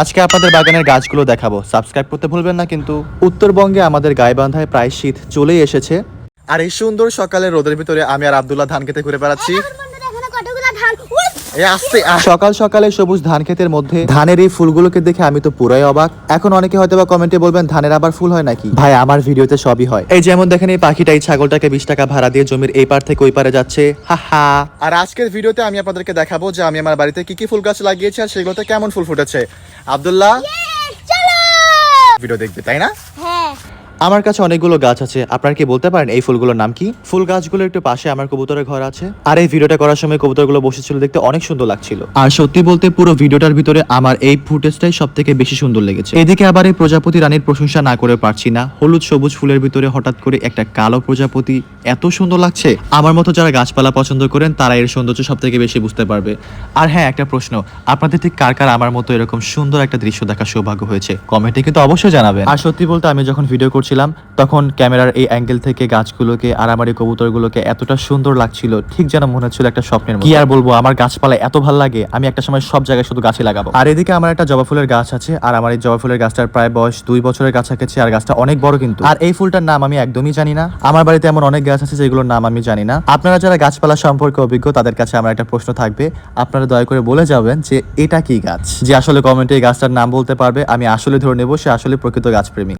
আজকে আপনাদের বাগানের গাছগুলো দেখাবো। সাবস্ক্রাইব করতে ভুলবেন না কিন্তু। উত্তরবঙ্গে আমাদের গায়েবান্ধায় প্রায় শীত চলেই এসেছে। আর এই সুন্দর সকালে রোদের ভিতরে আমি আর আবদুল্লাহ ধান খেতে ঘুরে বেড়াচ্ছি। সকাল সকালে সবুজ ধান ক্ষেতের মধ্যে ধানের এই ফুলগুলোকে দেখে আমি তো পুরাই অবাক। এখন অনেকে হয়তো বা কমেন্টে বলবেন ধানের আবার ফুল হয় নাকি? ভাই আমার ভিডিওতে সবই হয়। এই যেমন দেখেন এই পাখিটা এই ছাগলটাকে বিশ টাকা ভাড়া দিয়ে জমির এই পার থেকে ওই পারে যাচ্ছে। হা হা। আর আজকের ভিডিওতে আমি আপনাদেরকে দেখাবো যে আমি আমার বাড়িতে কি কি ফুল গাছ লাগিয়েছি আর সেগুলোতে কেমন ফুল ফুটেছে। আব্দুল্লাহ? চলো! ভিডিও দেখবে তাই না? হ্যাঁ। আমার কাছে অনেকগুলো গাছ আছে। আপনারা কি বলতে পারেন এই ফুলগুলোর নাম কি? ফুল গাছগুলোর একটু পাশে আমার কবুতরের ঘর আছে। আর এই ভিডিওটা করার সময় কবুতরগুলো বসেছিল দেখতে অনেক সুন্দর লাগছিল। আর সত্যি বলতে পুরো ভিডিওটার ভিতরে আমার এই ফুটেজটাই সব থেকে বেশি সুন্দর লেগেছে। এদিকে আবার এই প্রজাপতি রানীর প্রশংসা না করে পারছি না। হলুদ সবুজ ফুলের ভিতরে হঠাৎ করে একটা কালো প্রজাপতি এত সুন্দর লাগছে। আমার মতো যারা গাছপালা পছন্দ করেন, তারা এর সৌন্দর্য সব থেকে বেশি বুঝতে পারবে। আর হ্যাঁ একটা প্রশ্ন। আপনাদের ঠিক কার কার আমার মতো এরকম সুন্দর একটা দৃশ্য দেখার সৌভাগ্য হয়েছে? কমেন্টে কিন্তু অবশ্যই জানাবেন। আর সত্যি বলতে আমি যখন ভিডিও করছিলাম তখন ক্যামেরার এই অ্যাঙ্গেল থেকে গাছগুলোকে আর আমার এই কবুতরগুলোকে এতটা সুন্দর লাগছিল ঠিক যেন মনে হচ্ছিল একটা স্বপ্নের কি আর বলব আমার গাছপালা এত ভালো লাগে আমি একটা সময় সব জায়গায় শুধু গাছে লাগাবো। আর এদিকে আমার একটা জবা ফুলের গাছ আছে আর আমার এই জবা ফুলের গাছটার প্রায় বয়স দুই বছরের গাছ কাছাকাছি আর গাছটা অনেক বড় কিন্তু। আর এই ফুলটার নাম আমি একদমই জানি না। আমার বাড়িতে এমন অনেক গাছ আছে যেগুলোর নাম আমি জানি না। আপনারা যারা গাছপালা সম্পর্কে অভিজ্ঞ তাদের কাছে আমার একটা প্রশ্ন থাকবে। আপনারা দয়া করে বলে যাবেন যে এটা কি গাছ? যে আসলে কমেন্টে এই গাছটার নাম বলতে পারবে আমি আসলে ধরে নেব সে আসলে প্রকৃত গাছপ্রেমী।